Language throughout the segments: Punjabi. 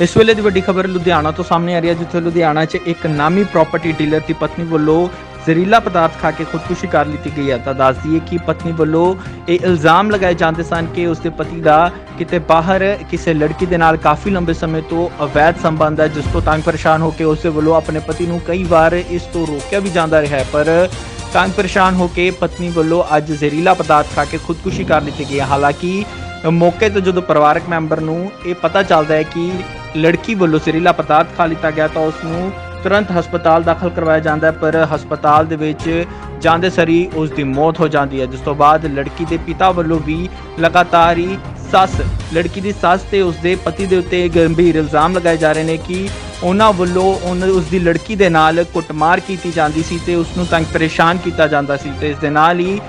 ਇਸ ਵੇਲੇ ਦੀ ਵੱਡੀ ਖਬਰ ਲੁਧਿਆਣਾ ਤੋਂ ਸਾਹਮਣੇ ਆ ਰਹੀ ਹੈ, ਜਿੱਥੇ ਲੁਧਿਆਣਾ 'ਚ ਇੱਕ ਨਾਮੀ ਪ੍ਰਾਪਰਟੀ ਡੀਲਰ ਦੀ ਪਤਨੀ ਵੱਲੋਂ ਜ਼ਹਿਰੀਲਾ ਪਦਾਰਥ ਖਾ ਕੇ ਖੁਦਕੁਸ਼ੀ ਕਰ ਲਈ ਗਈ ਹੈ। ਤਾਂ ਦੱਸ ਦਈਏ ਕਿ ਪਤਨੀ ਵੱਲੋਂ ਇਹ ਇਲਜ਼ਾਮ ਲਗਾਏ ਜਾਂਦੇ ਸਨ ਕਿ ਉਸਦੇ ਪਤੀ ਦਾ ਕਿਤੇ ਬਾਹਰ ਕਿਸੇ ਲੜਕੀ ਦੇ ਨਾਲ ਕਾਫੀ ਲੰਬੇ ਸਮੇਂ ਤੋਂ ਅਵੈਧ ਸੰਬੰਧ ਹੈ, ਜਿਸ ਤੋਂ ਤੰਗ ਪਰੇਸ਼ਾਨ ਹੋ ਕੇ ਉਸਦੇ ਵੱਲੋਂ ਆਪਣੇ ਪਤੀ ਨੂੰ ਕਈ ਵਾਰ ਇਸ ਤੋਂ ਰੋਕਿਆ ਵੀ ਜਾਂਦਾ ਰਿਹਾ ਪਰ ਤੰਗ ਪਰੇਸ਼ਾਨ ਹੋ ਕੇ ਪਤਨੀ ਵੱਲੋਂ ਅੱਜ ਜ਼ਹਿਰੀਲਾ ਪਦਾਰਥ ਖਾ ਕੇ ਖੁਦਕੁਸ਼ੀ ਕਰ ਲਈ ਗਈ ਹੈ। ਹਾਲਾਂਕਿ ਮੌਕੇ ਤੇ ਜਦੋਂ ਪਰਿਵਾਰਕ ਮੈਂਬਰ ਨੂੰ ਇਹ ਪਤਾ ਚੱਲਦਾ ਹੈ ਕਿ ਲੜਕੀ ਵੱਲੋਂ ਜ਼ਹਿਰੀਲਾ ਪਦਾਰਥ ਖਾ ਲਿੱਤਾ ਗਿਆ ਤਾਂ ਉਸ ਨੂੰ ਤੁਰੰਤ ਹਸਪਤਾਲ ਦਾਖਲ ਕਰਵਾਇਆ ਜਾਂਦਾ ਹੈ, ਪਰ ਹਸਪਤਾਲ ਦੇ ਵਿੱਚ ਜਾਂਦੇ ਸਰੀ ਉਸ ਦੀ ਮੌਤ ਹੋ ਜਾਂਦੀ ਹੈ। ਜਿਸ ਤੋਂ ਬਾਅਦ ਲੜਕੀ ਦੇ ਪਿਤਾ ਵੱਲੋਂ ਵੀ ਲਗਾਤਾਰ ਹੀ ਸੱਸ, ਲੜਕੀ ਦੀ ਸੱਸ ਤੇ ਉਸ ਦੇ ਪਤੀ ਦੇ ਉੱਤੇ ਗੰਭੀਰ ਇਲਜ਼ਾਮ ਲਗਾਏ ਜਾ ਰਹੇ ਨੇ ਕਿ ਉਹਨਾਂ ਵੱਲੋਂ ਉਹਨਾਂ ਉਸ ਦੀ ਲੜਕੀ ਦੇ ਨਾਲ ਕੁੱਟਮਾਰ ਕੀਤੀ ਜਾਂਦੀ ਸੀ ਤੇ ਉਸ ਨੂੰ ਤੰਗ ਪਰੇਸ਼ਾਨ ਕੀਤਾ ਜਾਂਦਾ ਸੀ ਤੇ ਇਸ ਦੇ ਨਾਲ ਹੀ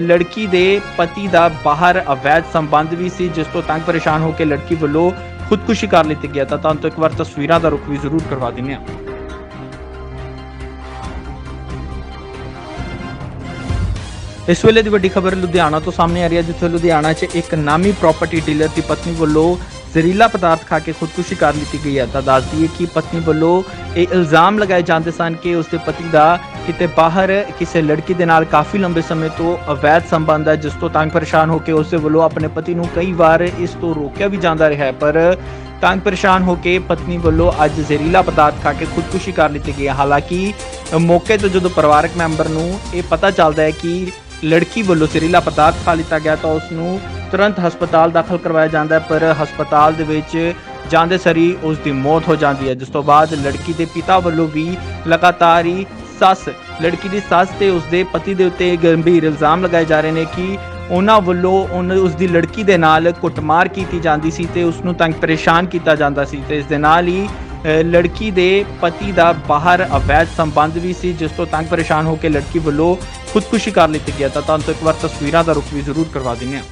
ਲੜਕੀ ਦੇ ਪਤੀ ਦਾ ਬਾਹਰ ਅਵੈਧ ਸੰਬੰਧ ਵੀ ਸੀ, ਜਿਸ ਤੋਂ ਤੰਗ ਪਰੇਸ਼ਾਨ ਹੋ ਕੇ ਲੜਕੀ ਵੱਲੋਂ ਖੁਦਕੁਸ਼ੀ ਕਰ ਲਈ ਗਿਆ ਤਾਂ ਤੁਹਾਨੂੰ ਇੱਕ ਵਾਰ ਤਸਵੀਰਾਂ ਦਾ ਰੁਖ ਵੀ ਜ਼ਰੂਰ ਕਰਵਾ ਦਿੰਦੇ ਹਾਂ। ਇਸ ਵੇਲੇ ਦੀ ਵੱਡੀ ਖਬਰ ਲੁਧਿਆਣਾ ਤੋਂ ਸਾਹਮਣੇ ਆ ਰਹੀ ਹੈ, ਜਿੱਥੇ ਲੁਧਿਆਣਾ 'ਚ ਇੱਕ ਨਾਮੀ ਪ੍ਰਾਪਰਟੀ ਡੀਲਰ ਦੀ ਪਤਨੀ ਵੱਲੋਂ ਜ਼ਹਿਰੀਲਾ ਪਦਾਰਥ ਖਾ ਕੇ ਖੁਦਕੁਸ਼ੀ ਕਰ ਲਈ ਗਈ ਹੈ। ਤਾਂ ਦੱਸ ਦਈਏ ਕਿ ਪਤਨੀ ਵੱਲੋਂ ਇਹ ਇਲਜ਼ਾਮ ਲਗਾਏ ਜਾਂਦੇ ਸਨ ਕਿ ਉਸਦੇ ਪਤੀ ਦਾ ਕਿਤੇ ਬਾਹਰ ਕਿਸੇ ਲੜਕੀ ਦੇ ਨਾਲ ਕਾਫੀ ਲੰਬੇ ਸਮੇਂ ਤੋਂ ਅਵੈਧ ਸੰਬੰਧ ਹੈ, ਜਿਸ ਤੋਂ ਤੰਗ ਪਰੇਸ਼ਾਨ ਹੋ ਕੇ ਉਸਦੇ ਵੱਲੋਂ ਆਪਣੇ ਪਤੀ ਨੂੰ ਕਈ ਵਾਰ ਇਸ ਤੋਂ ਰੋਕਿਆ ਵੀ ਜਾਂਦਾ ਰਿਹਾ ਪਰ ਤੰਗ ਪਰੇਸ਼ਾਨ ਹੋ ਕੇ ਪਤਨੀ ਵੱਲੋਂ ਅੱਜ ਜ਼ਹਿਰੀਲਾ ਪਦਾਰਥ ਖਾ ਕੇ ਖੁਦਕੁਸ਼ੀ ਕਰ ਲਈ ਗਈ ਹਾਲਾਂਕਿ ਮੌਕੇ ਤੋਂ ਜਦੋਂ ਪਰਿਵਾਰਕ ਮੈਂਬਰ ਨੂੰ ਇਹ ਪਤਾ ਚੱਲਦਾ ਹੈ ਕਿ ਲੜਕੀ ਵੱਲੋਂ ਜ਼ਹਿਰੀਲਾ ਪਦਾਰਥ ਖਾ ਲਿੱਤਾ ਗਿਆ, ਤਾਂ ਉਸ ਨੂੰ ਤੁਰੰਤ ਹਸਪਤਾਲ ਦਾਖਲ ਕਰਵਾਇਆ ਜਾਂਦਾ ਹੈ। ਪਰ ਹਸਪਤਾਲ ਦੇ ਵਿੱਚ ਜਾਂਦੇ ਸਰੀ ਉਸ ਦੀ ਮੌਤ ਹੋ ਜਾਂਦੀ ਹੈ, ਜਿਸ ਤੋਂ ਬਾਅਦ ਲੜਕੀ ਦੇ ਪਿਤਾ ਵੱਲੋਂ ਵੀ ਲਗਾਤਾਰ ਹੀ ਸੱਸ, ਲੜਕੀ ਦੀ ਸੱਸ ਤੇ ਉਸਦੇ ਪਤੀ ਦੇ ਉੱਤੇ ਗੰਭੀਰ ਇਲਜ਼ਾਮ ਲਗਾਏ ਜਾ ਰਹੇ ਨੇ ਕਿ ਉਹਨਾਂ ਵੱਲੋਂ ਉਹਨਾਂ ਉਸ ਦੀ ਲੜਕੀ ਦੇ ਨਾਲ ਕੁੱਟਮਾਰ ਕੀਤੀ ਜਾਂਦੀ ਸੀ ਤੇ ਉਸ ਨੂੰ ਤੰਗ ਪਰੇਸ਼ਾਨ ਕੀਤਾ ਜਾਂਦਾ ਸੀ ਤੇ ਇਸ ਦੇ ਨਾਲ ਹੀ ਲੜਕੀ ਦੇ ਪਤੀ ਦਾ ਬਾਹਰ ਅਵੈਧ ਸੰਬੰਧ ਵੀ ਸੀ, ਜਿਸ ਤੋਂ ਤੰਗ ਪਰੇਸ਼ਾਨ ਹੋ ਕੇ ਲੜਕੀ ਵੱਲੋਂ ਖੁਦਕੁਸ਼ੀ ਕਰ ਲਈ ਗਿਆ ਤਾਂ ਤੁਹਾਨੂੰ ਇੱਕ ਵਾਰ ਤਸਵੀਰਾਂ ਦਾ ਰੁਖ ਵੀ ਜ਼ਰੂਰ ਕਰਵਾ ਦਿੰਦੇ ਹਾਂ।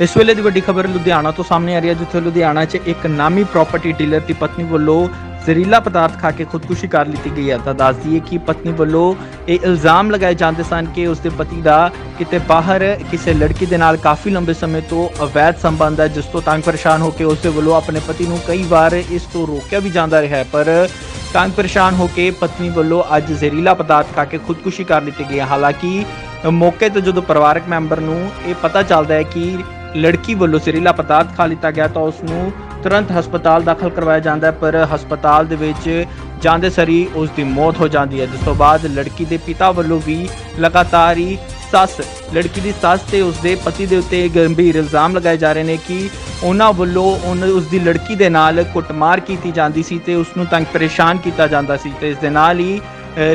ਇਸ ਵੇਲੇ ਦੀ ਵੱਡੀ ਖਬਰ ਲੁਧਿਆਣਾ ਤੋਂ ਸਾਹਮਣੇ ਆ ਰਹੀ ਹੈ, ਜਿੱਥੇ ਲੁਧਿਆਣਾ 'ਚ ਇੱਕ ਨਾਮੀ ਪ੍ਰਾਪਰਟੀ ਡੀਲਰ ਦੀ ਪਤਨੀ ਵੱਲੋਂ ਜ਼ਹਿਰੀਲਾ ਪਦਾਰਥ ਖਾ ਕੇ ਖੁਦਕੁਸ਼ੀ ਕਰ ਲਈ ਗਈ ਹੈ। ਤਾਂ ਦੱਸ ਦਈਏ ਕਿ ਪਤਨੀ ਵੱਲੋਂ ਇਹ ਇਲਜ਼ਾਮ ਲਗਾਏ ਜਾਂਦੇ ਸਨ ਕਿ ਉਸਦੇ ਪਤੀ ਦਾ ਕਿਤੇ ਬਾਹਰ ਕਿਸੇ ਲੜਕੀ ਦੇ ਨਾਲ ਕਾਫੀ ਲੰਬੇ ਸਮੇਂ ਤੋਂ ਅਵੈਧ ਸੰਬੰਧ ਹੈ, ਜਿਸ ਤੋਂ ਤੰਗ ਪਰੇਸ਼ਾਨ ਹੋ ਕੇ ਉਸਦੇ ਵੱਲੋਂ ਆਪਣੇ ਪਤੀ ਨੂੰ ਕਈ ਵਾਰ ਇਸ ਤੋਂ ਰੋਕਿਆ ਵੀ ਜਾਂਦਾ ਰਿਹਾ ਹੈ। ਪਰ ਤੰਗ ਪਰੇਸ਼ਾਨ ਹੋ ਕੇ ਪਤਨੀ ਵੱਲੋਂ ਅੱਜ ਜ਼ਹਿਰੀਲਾ ਪਦਾਰਥ ਖਾ ਕੇ ਖੁਦਕੁਸ਼ੀ ਕਰ ਲਈ ਗਈ ਹੈ। ਹਾਲਾਂਕਿ ਮੌਕੇ ਤੇ ਜਦੋਂ ਪਰਿਵਾਰਕ ਮੈਂਬਰ ਨੂੰ ਇਹ ਪਤਾ ਚੱਲਦਾ ਹੈ ਕਿ ਲੜਕੀ ਵੱਲੋਂ ਜ਼ਹਿਰੀਲਾ ਪਦਾਰਥ ਖਾ ਲਿੱਤਾ ਗਿਆ ਤਾਂ ਉਸ ਨੂੰ ਤੁਰੰਤ ਹਸਪਤਾਲ ਦਾਖਲ ਕਰਵਾਇਆ ਜਾਂਦਾ ਹੈ, ਪਰ ਹਸਪਤਾਲ ਦੇ ਵਿੱਚ ਜਾਂਦੇ ਸਰੀ ਉਸ ਦੀ ਮੌਤ ਹੋ ਜਾਂਦੀ ਹੈ। ਜਿਸ ਤੋਂ ਬਾਅਦ ਲੜਕੀ ਦੇ ਪਿਤਾ ਵੱਲੋਂ ਵੀ ਲਗਾਤਾਰ ਹੀ ਸੱਸ, ਲੜਕੀ ਦੀ ਸੱਸ ਤੇ ਉਸ ਦੇ ਪਤੀ ਦੇ ਉੱਤੇ ਗੰਭੀਰ ਇਲਜ਼ਾਮ ਲਗਾਏ ਜਾ ਰਹੇ ਨੇ ਕਿ ਉਹਨਾਂ ਵੱਲੋਂ ਉਹਨਾਂ ਉਸ ਦੀ ਲੜਕੀ ਦੇ ਨਾਲ ਕੁੱਟਮਾਰ ਕੀਤੀ ਜਾਂਦੀ ਸੀ ਤੇ ਉਸ ਨੂੰ ਤੰਗ ਪਰੇਸ਼ਾਨ ਕੀਤਾ ਜਾਂਦਾ ਸੀ। ਤੇ ਇਸ ਦੇ ਨਾਲ ਹੀ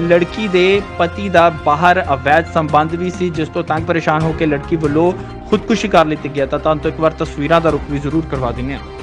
ਲੜਕੀ ਦੇ ਪਤੀ ਦਾ ਬਾਹਰ ਅਵੈਧ ਸੰਬੰਧ ਵੀ ਸੀ, ਜਿਸ ਤੋਂ ਤੰਗ ਪਰੇਸ਼ਾਨ ਹੋ ਕੇ ਲੜਕੀ ਵੱਲੋਂ ਖੁਦਕੁਸ਼ੀ ਕਰ ਲਈ ਗਿਆ ਤਾਂ ਤੁਹਾਨੂੰ ਇੱਕ ਵਾਰ ਤਸਵੀਰਾਂ ਦਾ ਰੁਖ ਵੀ ਜ਼ਰੂਰ ਕਰਵਾ ਦਿੰਦੇ ਹਾਂ।